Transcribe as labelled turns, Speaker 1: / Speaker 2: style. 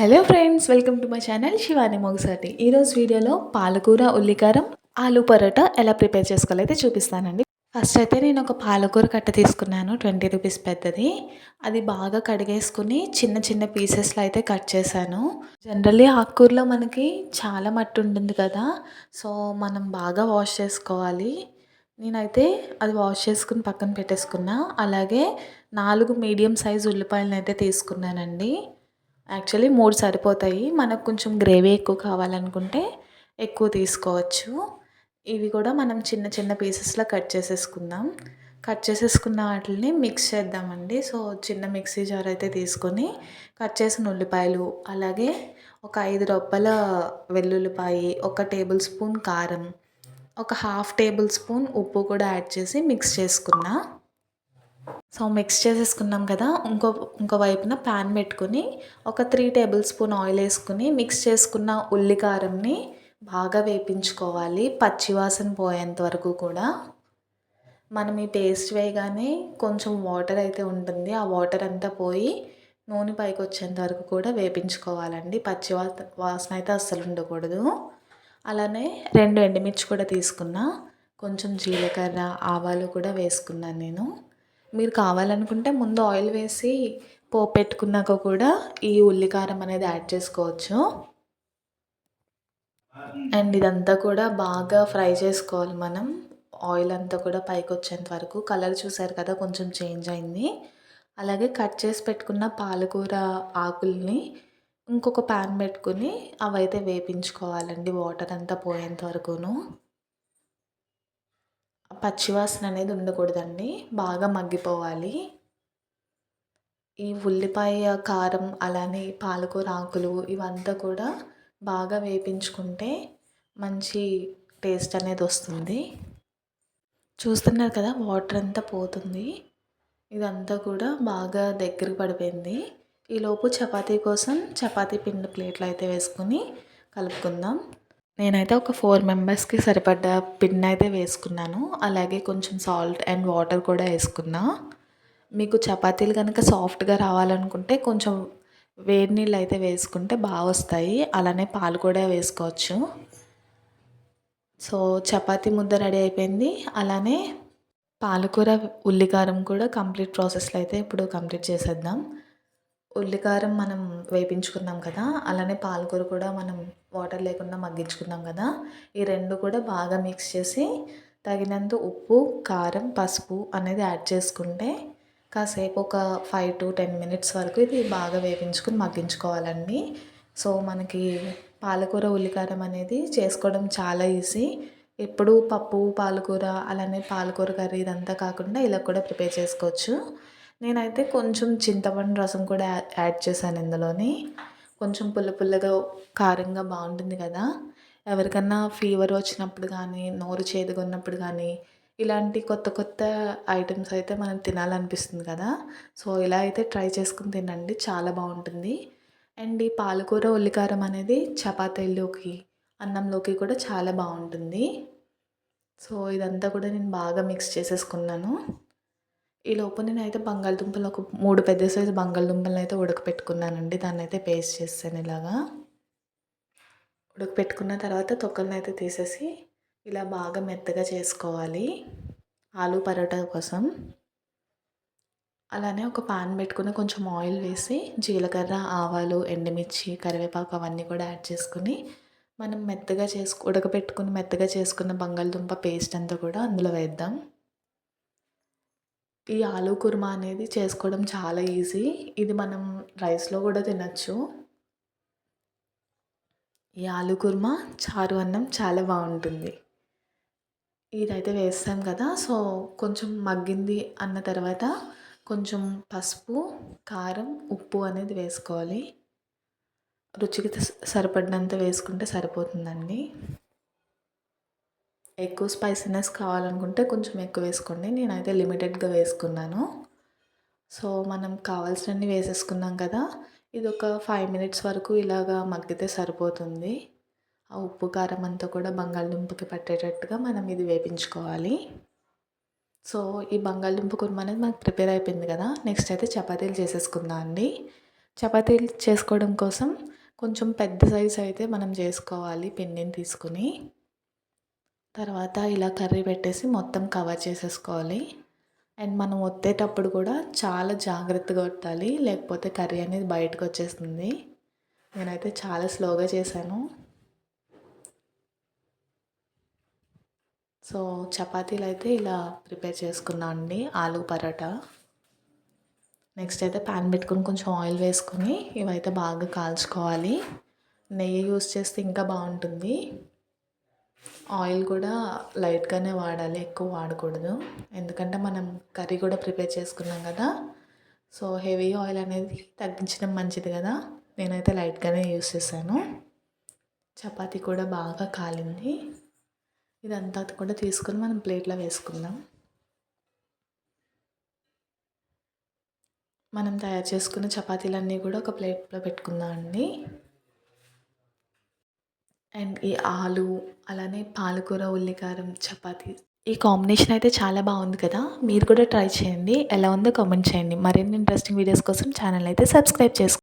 Speaker 1: Hello friends welcome to my channel Shivani Mogasati ఈరోజు వీడియోలో పాలకూర ఉల్లికారం ఆలు పరోటా ఎలా ప్రిపేర్ చేసుకోవాలో అయితే చూపిస్తానండి. ఫస్ట్ అయితే నేను ఒక పాలకూర కట్ట తీసుకున్నాను ట్వంటీ రూపీస్ పెద్దది. అది బాగా కడిగేసుకుని చిన్న చిన్న పీసెస్లో అయితే కట్ చేశాను. జనరల్లీ ఆకుకూరలో మనకి చాలా మట్టి ఉంటుంది కదా సో మనం బాగా వాష్ చేసుకోవాలి. నేనైతే అది వాష్ చేసుకుని పక్కన పెట్టేసుకున్నా. అలాగే నాలుగు మీడియం సైజ్ ఉల్లిపాయలను అయితే తీసుకున్నానండి. యాక్చువల్లీ మూడు సరిపోతాయి. మనకు కొంచెం గ్రేవీ ఎక్కువ కావాలనుకుంటే ఎక్కువ తీసుకోవచ్చు. ఇవి కూడా మనం చిన్న చిన్న పీసెస్లో కట్ చేసేసుకుందాం. కట్ చేసేసుకున్న వాటిని మిక్స్ చేద్దామండి. సో చిన్న మిక్సీ జార్ అయితే తీసుకొని కట్ చేసిన ఉల్లిపాయలు అలాగే ఒక ఐదు రొప్పల వెల్లుల్లిపాయి ఒక టేబుల్ స్పూన్ కారం ఒక హాఫ్ టేబుల్ స్పూన్ ఉప్పు కూడా యాడ్ చేసి మిక్స్ చేసుకున్నా. సో మిక్స్ చేసేసుకున్నాం కదా ఇంకో ఇంకో వైపున ప్యాన్ పెట్టుకుని ఒక త్రీ టేబుల్ స్పూన్ ఆయిల్ వేసుకుని మిక్స్ చేసుకున్న ఉల్లికారంని బాగా వేపించుకోవాలి పచ్చివాసన పోయేంత వరకు కూడా. మనం ఈ పేస్ట్ వేయగానే కొంచెం వాటర్ అయితే ఉంటుంది ఆ వాటర్ అంతా పోయి నూనె పైకి వచ్చేంత వరకు కూడా వేపించుకోవాలండి పచ్చి వాసన అయితే అస్సలు ఉండకూడదు. అలానే రెండు ఎండుమిర్చి కూడా తీసుకున్నా కొంచెం జీలకర్ర ఆవాలు కూడా వేసుకున్నాను నేను. మీరు కావాలనుకుంటే ముందు ఆయిల్ వేసి పోపు పెట్టుకున్నాక కూడా ఈ ఉల్లికారం అనేది యాడ్ చేసుకోవచ్చు. అండ్ ఇదంతా కూడా బాగా ఫ్రై చేసుకోవాలి మనం. ఆయిల్ అంతా కూడా పైకి వచ్చేంత వరకు. కలర్ చూసారు కదా కొంచెం చేంజ్ అయింది. అలాగే కట్ చేసి పెట్టుకున్న పాలకూర ఆకుల్ని ఇంకొక ప్యాన్ పెట్టుకుని అవైతే వేపించుకోవాలండి వాటర్ అంతా పోయేంత వరకును. పచ్చివాసన అనేది ఉండకూడదండి. బాగా మగ్గిపోవాలి. ఈ ఉల్లిపాయ కారం అలానే పాలకూర ఆకులు ఇవంతా కూడా బాగా వేపించుకుంటే మంచి టేస్ట్ అనేది వస్తుంది. చూస్తున్నారు కదా వాటర్ అంతా పోతుంది. ఇదంతా కూడా బాగా దగ్గర పడిపోయింది. ఈలోపు చపాతీ కోసం చపాతీ పిండి ప్లేట్లు అయితే వేసుకుని కలుపుకుందాం. నేనైతే ఒక ఫోర్ మెంబర్స్కి సరిపడ్డ పిన్ అయితే వేసుకున్నాను. అలాగే కొంచెం సాల్ట్ అండ్ వాటర్ కూడా వేసుకున్నా. మీకు చపాతీలు కనుక సాఫ్ట్గా రావాలనుకుంటే కొంచెం వేడి నీళ్ళు అయితే వేసుకుంటే బాగా వస్తాయి. అలానే పాలు కూడా వేసుకోవచ్చు. సో చపాతీ ముద్ద రెడీ అయిపోయింది. అలానే పాలకూర ఉల్లికారం కూడా కంప్లీట్ ప్రాసెస్లో అయితే ఇప్పుడు కంప్లీట్ చేసేద్దాం. ఉల్లికారం మనం వేపించుకున్నాం కదా అలానే పాలకూర కూడా మనం వాటర్ లేకుండా మగ్గించుకున్నాం కదా ఈ రెండు కూడా బాగా మిక్స్ చేసి తగినంత ఉప్పు కారం పసుపు అనేది యాడ్ చేసుకుంటే కాసేపు ఒక ఫైవ్ టు టెన్ మినిట్స్ వరకు ఇది బాగా వేపించుకుని మగ్గించుకోవాలండి. సో మనకి పాలకూర ఉల్లికారం అనేది చేసుకోవడం చాలా ఈజీ. ఎప్పుడు పప్పు పాలకూర అలానే పాలకూర కర్రీ ఇదంతా కాకుండా ఇలా కూడా ప్రిపేర్ చేసుకోవచ్చు. నేనైతే కొంచెం చింతపండు రసం కూడా యాడ్ చేశాను ఇందులోని. కొంచెం పుల్ల పుల్లగా కారంగా బాగుంటుంది కదా. ఎవరికన్నా ఫీవర్ వచ్చినప్పుడు కానీ నోరు చేదుగా ఉన్నప్పుడు కానీ ఇలాంటి కొత్త కొత్త ఐటమ్స్ అయితే మనం తినాలనిపిస్తుంది కదా. సో ఇలా అయితే ట్రై చేసుకుని తినండి. చాలా బాగుంటుంది. అండ్ ఈ పాలకూర ఉల్లికారం అనేది చపాతీల్లోకి అన్నంలోకి కూడా చాలా బాగుంటుంది. సో ఇదంతా కూడా నేను బాగా మిక్స్ చేసేసుకున్నాను. ఈ లోపు నేనైతే బంగాళదుంపలు ఒక మూడు పెద్ద సైజు బంగాళదుంపలను అయితే ఉడకపెట్టుకున్నానండి. దాన్ని అయితే పేస్ట్ చేస్తాను ఇలాగా. ఉడకపెట్టుకున్న తర్వాత తొక్కలను అయితే తీసేసి ఇలా బాగా మెత్తగా చేసుకోవాలి ఆలు పరోటా కోసం. అలానే ఒక పాన్ పెట్టుకుని కొంచెం ఆయిల్ వేసి జీలకర్ర ఆవాలు ఎండుమిర్చి కరివేపాకు అవన్నీ కూడా యాడ్ చేసుకుని మనం మెత్తగా చేసుకు ఉడకపెట్టుకుని మెత్తగా చేసుకున్న బంగాళదుంప పేస్ట్ అంతా కూడా అందులో వేద్దాం. ఈ ఆలూ కుర్మా అనేది చేసుకోవడం చాలా ఈజీ. ఇది మనం రైస్లో కూడా తినచ్చు. ఈ ఆలూ కుర్మా చారు అన్నం చాలా బాగుంటుంది. ఇదైతే వేస్తాం కదా సో కొంచెం మగ్గింది అన్న తర్వాత కొంచెం పసుపు కారం ఉప్పు అనేది వేసుకోవాలి. రుచికి సరిపడినంత వేసుకుంటే సరిపోతుందండి. ఎక్కువ స్పైసీనెస్ కావాలనుకుంటే కొంచెం ఎక్కువ వేసుకోండి. నేనైతే లిమిటెడ్గా వేసుకున్నాను. సో మనం కావాల్సినన్ని వేసేసుకున్నాం కదా. ఇది ఒక ఫైవ్ మినిట్స్ వరకు ఇలాగా మగ్గితే సరిపోతుంది. ఆ ఉప్పు కారం అంతా కూడా బంగాళదుంపకి పట్టేటట్టుగా మనం ఇది వేపించుకోవాలి. సో ఈ బంగాళదుంప కుర్మ అనేది మనకు ప్రిపేర్ అయిపోయింది కదా. నెక్స్ట్ అయితే చపాతీలు చేసేసుకుందాం అండి. చపాతీలు చేసుకోవడం కోసం కొంచెం పెద్ద సైజ్ అయితే మనం చేసుకోవాలి పిండిని తీసుకుని. తర్వాత ఇలా కర్రీ పెట్టేసి మొత్తం కవర్ చేసేసుకోవాలి. అండ్ మనం ఒత్తేటప్పుడు కూడా చాలా జాగ్రత్తగా ఒత్తాలి లేకపోతే కర్రీ అనేది బయటకు వచ్చేస్తుంది. నేనైతే చాలా స్లోగా చేశాను. సో చపాతీలు అయితే ఇలా ప్రిపేర్ చేసుకున్నా అండి ఆలు పరోటా. నెక్స్ట్ అయితే ప్యాన్ పెట్టుకుని కొంచెం ఆయిల్ వేసుకొని ఇవైతే బాగా కాల్చుకోవాలి. నెయ్యి యూస్ చేస్తే ఇంకా బాగుంటుంది. ఆయిల్ కూడా లైట్గానే వాడాలి ఎక్కువ వాడకూడదు. ఎందుకంటే మనం కర్రీ కూడా ప్రిపేర్ చేసుకున్నాం కదా. సో హెవీ ఆయిల్ అనేది తగ్గించడం మంచిది కదా. నేనైతే లైట్గానే యూస్ చేశాను. చపాతీ కూడా బాగా కాలింది. ఇదంతా కూడా తీసుకొని మనం ప్లేట్లో వేసుకుందాం. మనం తయారు చేసుకున్న చపాతీలన్నీ కూడా ఒక ప్లేట్లో పెట్టుకుందాం అండి అండ్ ఈ ఆలు అలానే పాలకూర ఉల్లికారం చపాతీ. ఈ కాంబినేషన్ అయితే చాలా బాగుంది కదా? మీరు కూడా ట్రై చేయండి. ఎలా ఉందో కామెంట్ చేయండి. మరిన్ని ఇంట్రెస్టింగ్ వీడియోస్ కోసం ఛానల్ అయితే సబ్స్క్రైబ్ చేసుకోండి